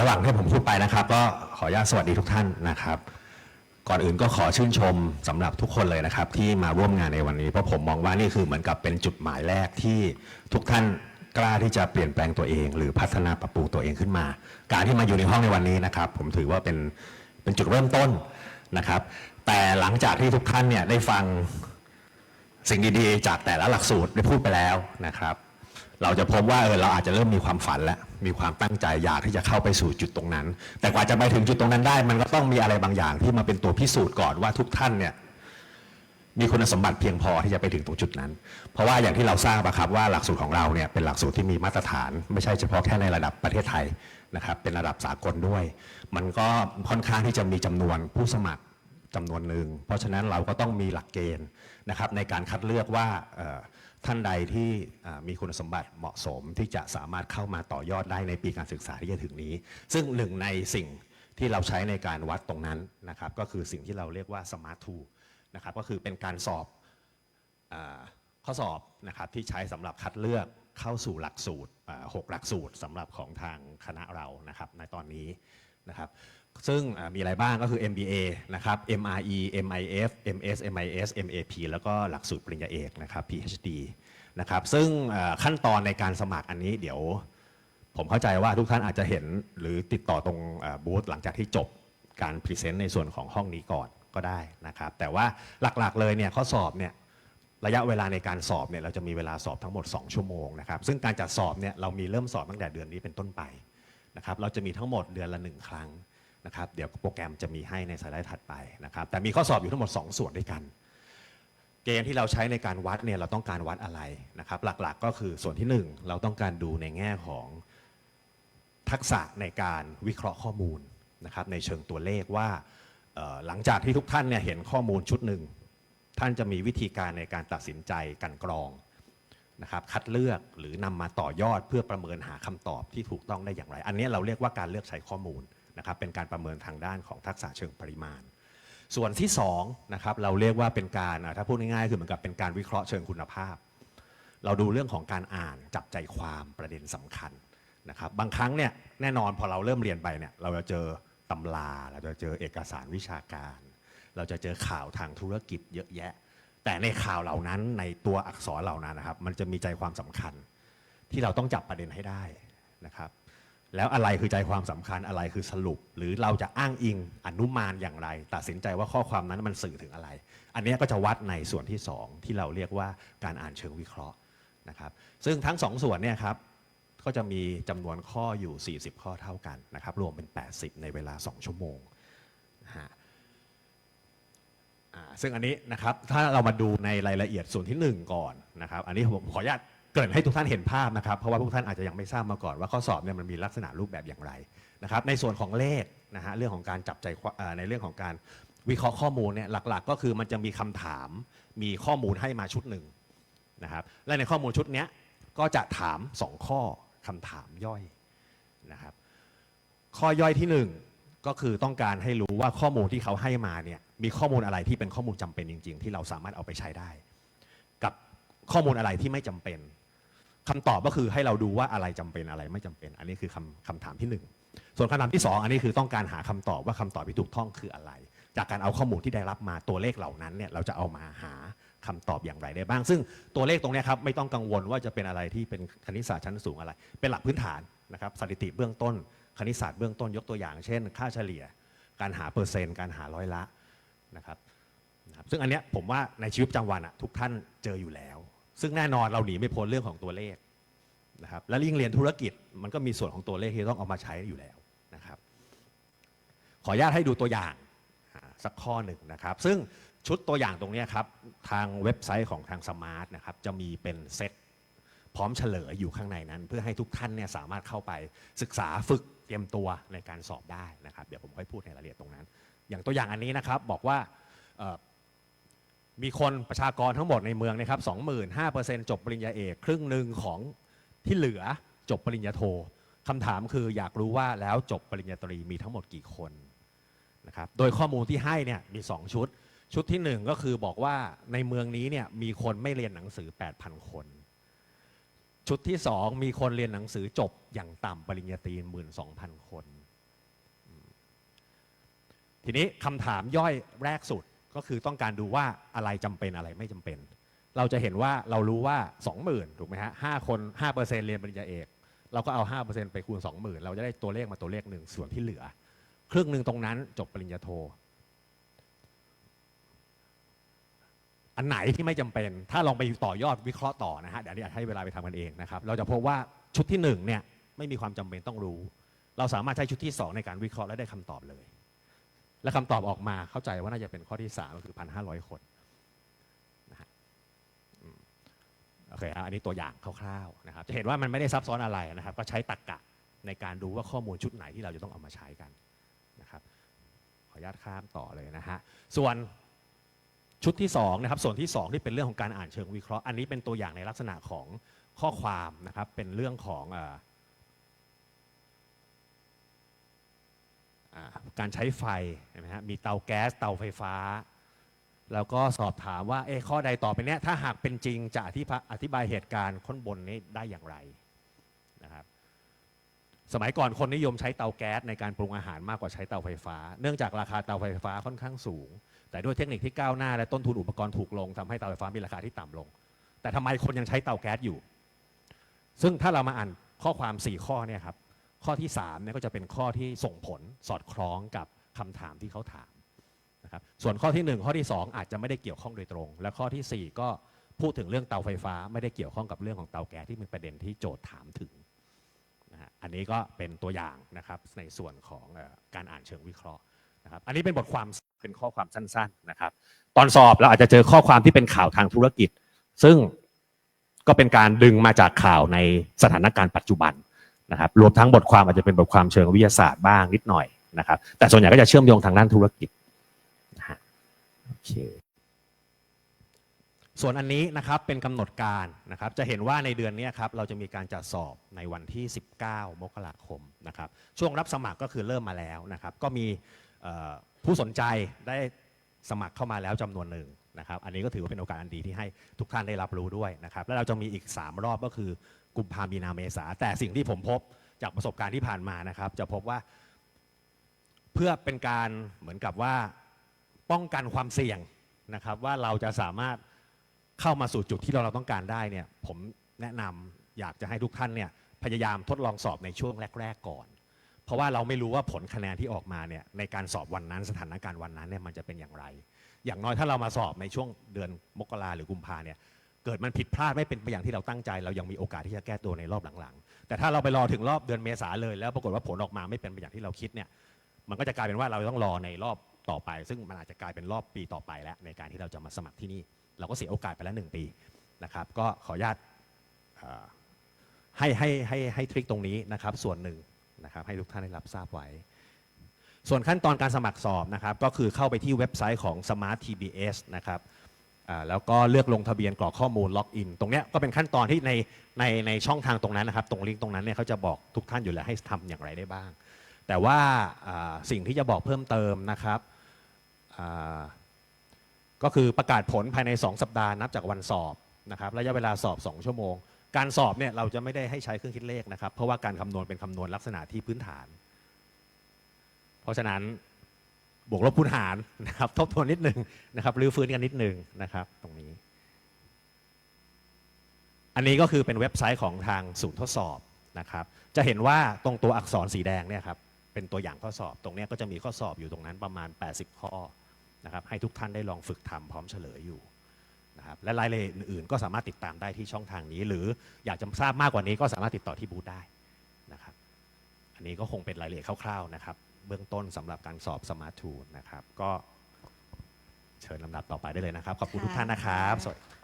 ระหว่างที่ผมพูดไปนะครับ ก็ขออนุญาตสวัสดีทุกท่านนะครับ ก่อนอื่นก็ขอชื่นชมสำหรับทุกคนเลยนะครับ ที่มาร่วมงานในวันนี้ เพราะผมมองว่านี่คือเหมือนกับเป็นจุดหมายแรกที่ทุกท่านกล้าที่จะเปลี่ยนแปลงตัวเอง หรือพัฒนาปรับปรุงตัวเองขึ้นมา การที่มาอยู่ในห้องในวันนี้นะครับ ผมถือว่าเป็นเป็นจุดเริ่มต้นนะครับ แต่หลังจากที่ทุกท่านเนี่ยได้ฟังสิ่งดีๆ จากแต่ละหลักสูตรได้พูดไปแล้วนะครับ เราจะพบว่าเออเราอาจจะเริ่มมีความฝันแล้ว มีความตั้งใจอยากที่จะเข้าไปสู่จุดตรงนั้น แต่กว่าจะไปถึงจุดตรงนั้นได้ มันก็ต้องมีอะไรบางอย่างที่มาเป็นตัวพิสูจน์ก่อนว่าทุกท่านเนี่ยมีคุณสมบัติเพียงพอที่จะไปถึงตรงจุดนั้น เพราะว่าอย่างที่เราทราบอะครับว่าหลักสูตรของเราเนี่ยเป็นหลักสูตรที่มีมาตรฐาน ไม่ใช่เฉพาะแค่ในระดับประเทศไทยนะครับเป็นระดับสากลด้วย มันก็ค่อนข้างที่จะมีจำนวนผู้สมัคร จำนวนหนึ่ง เพราะฉะนั้นเราก็ต้องมีหลักเกณฑ์นะครับในการคัดเลือกว่าท่านใดที่มีคุณสมบัติเหมาะสมที่จะสามารถเข้ามาต่อยอดได้ในปีการศึกษาที่จะถึงนี้ ซึ่งหนึ่งในสิ่งที่เราใช้ในการวัดตรงนั้นนะครับก็คือสิ่งที่เราเรียกว่า Smart Tool นะครับก็คือเป็นการสอบอข้อสอบนะครับที่ใช้สำหรับคัดเลือกเข้าสู่หลักสูตรอ่าหกหลักสูตรสำหรับของทางคณะเรานะครับในตอนนี้นะครับ ซึ่งมีอะไรบ้างก็คือ MBA นะครับ MRE MIF MS MIS MAP แล้วก็หลักสูตรปริญญาเอกนะครับ PhD นะครับ ซึ่งขั้นตอนในการสมัครอันนี้เดี๋ยว ผมเข้าใจว่าทุกท่านอาจจะเห็นหรือติดต่อตรงบูธหลังจากที่จบการพรีเซนต์ในส่วนของห้องนี้ก่อนก็ได้นะครับ แต่ว่าหลักๆเลยเนี่ยข้อสอบเนี่ยระยะเวลาในการสอบเนี่ยเราจะมีเวลาสอบทั้งหมด 2 ชั่วโมงนะครับ ซึ่งการจัดสอบเนี่ยเรามีเริ่มสอบตั้งแต่เดือนนี้เป็นต้นไปนะครับ เราจะมีทั้งหมดเดือนละหนึ่งครั้ง นะครับเดี๋ยวโปรแกรมจะมีให้ในสไลด์ถัดไปนะครับแต่มีข้อสอบอยู่ทั้งหมด 2 ส่วนด้วยกัน เกณฑ์ที่เราใช้ในการวัดเนี่ยเราต้องการวัดอะไรนะครับหลักๆก็คือส่วนที่ 1 เราต้องการดูในแง่ของทักษะในการวิเคราะห์ข้อมูลนะครับในเชิงตัวเลขว่าหลังจากที่ทุกท่านเนี่ยเห็นข้อมูลชุดหนึ่งท่านจะมีวิธีการในการตัดสินใจกันกรองนะครับคัดเลือกหรือนำมาต่อยอดเพื่อประเมินหาคำตอบที่ถูกต้องได้อย่างไร อันนี้เราเรียกว่าการเลือกใช้ข้อมูล นะครับเป็นการประเมินทางด้านของทักษะเชิงปริมาณ ส่วนที่2นะครับเราเรียกว่าเป็นการถ้าพูดง่ายๆคือเหมือนกับเป็นการวิเคราะห์เชิงคุณภาพ เราดูเรื่องของการอ่านจับใจความประเด็นสำคัญนะครับบางครั้งเนี่ยแน่นอนพอเราเริ่มเรียนไปเนี่ยเราจะเจอตำราเราจะเจอเอกสารวิชาการ เราจะเจอข่าวทางธุรกิจเยอะแยะ แต่ในข่าวเหล่านั้นในตัวอักษรเหล่านั้นนะครับ มันจะมีใจความสำคัญ ที่เราต้องจับประเด็นให้ได้นะครับ แล้วอะไรคือใจความสำคัญอะไรคือสรุป หรือเราจะอ้างอิงอนุมานอย่างไร ตัดสินใจว่าข้อความนั้นมันสื่อถึงอะไร อันนี้ก็จะวัดในส่วนที่ 2 ที่เราเรียกว่าการอ่านเชิงวิเคราะห์นะครับ ซึ่งทั้ง 2ส่วนเนี่ยครับก็จะมีจำนวนข้ออยู่ 40 ข้อเท่ากันนะครับ รวมเป็น 80 ในเวลา 2 ชั่วโมงนะฮะซึ่งอันนี้นะครับถ้าเรามาดูในรายละเอียดส่วนที่ 1 ก่อนนะครับ อันนี้ผมขออนุญาต เกริ่นให้ทุกท่านเห็นภาพนะครับ เพราะว่าทุกท่านอาจจะยังไม่ทราบมาก่อนว่าข้อสอบเนี่ยมันมีลักษณะรูปแบบอย่างไรนะครับ ในส่วนของเลขนะฮะเรื่องของการจับใจในเรื่องของการวิเคราะห์ข้อมูลเนี่ยหลักๆ ก็คือมันจะมีคำถามมีข้อมูลให้มาชุดหนึ่งนะครับและในข้อมูลชุดนี้ก็จะถาม 2 ข้อคำถามย่อยนะครับข้อย่อยที่หนึ่งก็คือต้องการให้รู้ว่าข้อมูลที่เขาให้มาเนี่ยมีข้อมูลอะไรที่เป็นข้อมูลจำเป็นจริง ๆ ที่เราสามารถเอาไปใช้ได้ กับข้อมูลอะไรที่ไม่จำเป็น คำตอบก็คือให้เราดูว่าอะไรจำเป็นอะไรไม่จำเป็น อันนี้คือคำคำถามที่หนึ่งส่วนคำถามที่สองอันนี้คือต้องการหาคำตอบว่าคำตอบที่ถูกต้องคืออะไร จากการเอาข้อมูลที่ได้รับมาตัวเลขเหล่านั้นเนี่ยเราจะเอามาหาคำตอบอย่างไรได้บ้าง ซึ่งตัวเลขตรงนี้ครับไม่ต้องกังวลว่าจะเป็นอะไรที่เป็นคณิตศาสตร์ชั้นสูงอะไร เป็นหลักพื้นฐานนะครับสถิติเบื้องต้น คณิตศาสตร์เบื้องต้นยกตัวอย่าง เช่น ค่าเฉลี่ย การหาเปอร์เซ็นต์ การหาร้อยละนะครับนะครับซึ่งอันเนี้ยผมว่าในชีวิตประจำวันอะทุกท่านเจออยู่แล้ว ซึ่งแน่นอนเราหนีไม่พ้นเรื่องของตัวเลขนะครับและยิ่งเรียนธุรกิจมันก็มีส่วนของตัวเลขที่ต้องเอามาใช้อยู่แล้วนะครับขออนุญาตให้ดูตัวอย่างสักข้อหนึ่งนะครับ ซึ่งชุดตัวอย่างตรงนี้ครับทางเว็บไซต์ของทางสมาร์ทนะครับจะมีเป็นเซตพร้อมเฉลยอยู่ข้างในนั้น เพื่อให้ทุกท่านเนี่ยสามารถเข้าไปศึกษาฝึกเตรียมตัวในการสอบได้นะครับ เดี๋ยวผมค่อยพูดในรายละเอียดตรงนั้น อย่างตัวอย่างอันนี้นะครับบอกว่า มีคนประชากรทั้งหมดในเมืองนะครับ25%จบปริญญาเอก ครึ่งหนึ่งของที่เหลือจบปริญญาโทคำถามคืออยากรู้ว่าแล้วจบปริญญาตรีมีทั้งหมดกี่คนนะครับโดยข้อมูลที่ให้เนี่ยมี 2 ชุด ชุดที่ 1 ก็คือบอกว่าในเมืองนี้เนี่ยมีคนไม่เรียนหนังสือ 8,000 คน ชุดที่ 2 มีคนเรียนหนังสือจบอย่างต่ำปริญญาตรีหมื่นสองพันคน ทีนี้คำถามย่อยแรกสุด ก็คือต้องการดูว่าอะไรจำเป็นอะไรไม่จำเป็น เราจะเห็นว่าเรารู้ว่า 20,000 ถูกไหมฮะห้าคน5%เรียนปริญญาเอก เราก็เอา 5%ไปคูณ 20,000 เราจะได้ตัวเลขมาตัวเลขหนึ่งส่วนที่เหลือ ครึ่งหนึ่งตรงนั้นจบปริญญาโท อันไหนที่ไม่จำเป็น ถ้าลองไปต่อยอดวิเคราะห์ต่อนะฮะเดี๋ยวนี้อยากให้เวลาไปทำกันเองนะครับ เราจะพบว่าชุดที่หนึ่งเนี่ยไม่มีความจำเป็นต้องรู้ เราสามารถใช้ชุดที่สองในการวิเคราะห์และได้คำตอบเลย และคำตอบออกมาเข้าใจว่าน่าจะเป็นข้อที่สามก็คือพันห้าร้อยคนนะฮะโอเคอันนี้ตัวอย่างคร่าวๆนะครับ จะเห็นว่ามันไม่ได้ซับซ้อนอะไรนะครับ ก็ใช้ตรรกะในการดูว่าข้อมูลชุดไหนที่เราจะต้องเอามาใช้กันนะครับ ขออนุญาตข้ามต่อเลยนะฮะ ส่วนชุดที่2นะครับ ส่วนที่ 2 ที่เป็นเรื่องของการอ่านเชิงวิเคราะห์ อันนี้เป็นตัวอย่างในลักษณะของข้อความนะครับ เป็นเรื่องของเอออ่า การใช้ไฟเห็นไหมฮะมีเตาแก๊สเตาไฟฟ้า แล้วก็สอบถามว่าเอ๊ข้อใดต่อไปเนี้ยถ้าหากเป็นจริงจะอธิบายอธิบายเหตุการณ์ข้นบนนี้ได้อย่างไรนะครับสมัยก่อนคนนิยมใช้เตาแก๊สในการปรุงอาหารมากกว่าใช้เตาไฟฟ้า เนื่องจากราคาเตาไฟฟ้าค่อนข้างสูง แต่ด้วยเทคนิคที่ก้าวหน้าและต้นทุนอุปกรณ์ถูกลงทำให้เตาไฟฟ้ามีราคาที่ต่ำลง แต่ทำไมคนยังใช้เตาแก๊สอยู่ ซึ่งถ้าเรามาอ่านข้อความ 4 ข้อเนี่ยครับ ข้อที่3เนี่ยก็จะเป็นข้อที่ส่งผลสอดคล้องกับคำถามที่เขาถามนะครับส่วนข้อที่ 1 ข้อที่ 2 อาจจะไม่ได้เกี่ยวข้องโดยตรง และข้อทีสี่ 4 ก็พูดถึงเรื่องเตาไฟฟ้า ไม่ได้เกี่ยวข้องกับเรื่องของเตาแก๊สที่เป็นประเด็นที่โจทย์ถามถึงนะฮะอันนี้ก็เป็นตัวอย่างนะครับในส่วนของอการอ่านเชิงวิเคราะห์นะครับอันนี้เป็นบทความเป็นข้อความสั้นๆนะครับ ตอนสอบเราอาจจะเจอข้อความที่เป็นข่าวทางธุรกิจ ซึ่งก็เป็นการดึงมาจากข่าวในสถานการณ์ปัจจุบัน นะครับรวมทั้งบทความอาจจะเป็นบทความเชิงวิทยาศาสตร์บ้างนิดหน่อยนะครับแต่ส่วนใหญ่ก็จะเชื่อมโยงทางด้านธุรกิจนะฮะโอเคส่วนอันนี้นะครับเป็นกำหนดการนะครับจะเห็นว่าในเดือนนี้ครับเราจะมีการจัดสอบในวันที่ 19 มกราคมนะครับช่วงรับสมัครก็คือเริ่มมาแล้วนะครับก็มีผู้สนใจได้ สมัครเข้ามาแล้วจำนวนหนึ่งนะครับ อันนี้ก็ถือว่าเป็นโอกาสอันดีที่ให้ทุกท่านได้รับรู้ด้วยนะครับ แล้วเราจะมีอีก 3 รอบก็คือกุมภามีนาเมษา แต่สิ่งที่ผมพบจากประสบการณ์ที่ผ่านมานะครับ จะพบว่า เพื่อเป็นการเหมือนกับว่าป้องกันความเสี่ยงนะครับ ว่าเราจะสามารถเข้ามาสู่จุดที่เราเราต้องการได้เนี่ย ผมแนะนำอยากจะให้ทุกท่านเนี่ยพยายามทดลองสอบในช่วงแรก ๆ ก่อน เพราะว่าเราไม่รู้ว่าผลคะแนนที่ออกมาเนี่ยในการสอบวันนั้นสถานการณ์วันนั้นเนี่ยมันจะเป็นอย่างไร อย่างน้อยถ้าเรามาสอบในช่วงเดือนมกราหรือกุมภาเนี่ยเกิดมันผิดพลาดไม่เป็นไปอย่างที่เราตั้งใจ เรายังมีโอกาสที่จะแก้ตัวในรอบหลังๆ แต่ถ้าเราไปรอถึงรอบเดือนเมษาเลย แล้วปรากฏว่าผลออกมาไม่เป็นไปอย่างที่เราคิดเนี่ยมันก็จะกลายเป็นว่าเราต้องรอในรอบต่อไป ซึ่งมันอาจจะกลายเป็นรอบปีต่อไปแล้วในการที่เราจะมาสมัครที่นี่ เราก็เสียโอกาสไปแล้วหนึ่งปีนะครับก็ขออนุญาตให้ให้ให้ให้ทริคตรงนี้นะครับส่วนหนึ่ง นะครับให้ทุกท่านได้รับทราบไว้ ส่วนขั้นตอนการสมัครสอบนะครับก็คือเข้าไปที่เว็บไซต์ของ Smart TBS นะครับแล้วก็เลือกลงทะเบียนกรอกข้อมูลล็อกอินตรงนี้ก็เป็นขั้นตอนที่ในในในช่องทางตรงนั้นนะครับ ตรงลิงก์ตรงนั้นเนี่ยเขาจะบอกทุกท่านอยู่แล้วให้ทำอย่างไรได้บ้าง แต่ว่าสิ่งที่จะบอกเพิ่มเติมนะครับก็คือประกาศผลภายใน 2 สัปดาห์นับจากวันสอบนะครับระยะเวลาสอบ 2 ชั่วโมง การสอบเนี่ยเราจะไม่ได้ให้ใช้เครื่องคิดเลขนะครับ เพราะว่าการคำนวณเป็นคำนวณลักษณะที่พื้นฐาน เพราะฉะนั้นบวกลบคูณหารนะครับ ทบทวนนิดหนึ่งนะครับรื้อฟื้นกันนิดหนึ่งนะครับ ตรงนี้ อันนี้ก็คือเป็นเว็บไซต์ของทางศูนย์ทดสอบนะครับ จะเห็นว่าตรงตัวอักษรสีแดงเนี่ยครับเป็นตัวอย่างข้อสอบ ตรงนี้ก็จะมีข้อสอบอยู่ตรงนั้นประมาณ 80 ข้อนะครับให้ทุกท่านได้ลองฝึกทำพร้อมเฉลยอยู่ นะครับและรายละเอียดอื่นๆก็สามารถติดตามได้ที่ช่องทางนี้ หรืออยากจะทราบมากกว่านี้ก็สามารถติดต่อที่บูธได้นะครับอันนี้ก็คงเป็นรายละเอียดคร่าวๆนะครับ เบื้องต้นสำหรับการสอบสมาร์ททูนะครับ ก็เชิญลำดับต่อไปได้เลยนะครับ ขอบคุณทุกท่านนะครับสวัสดี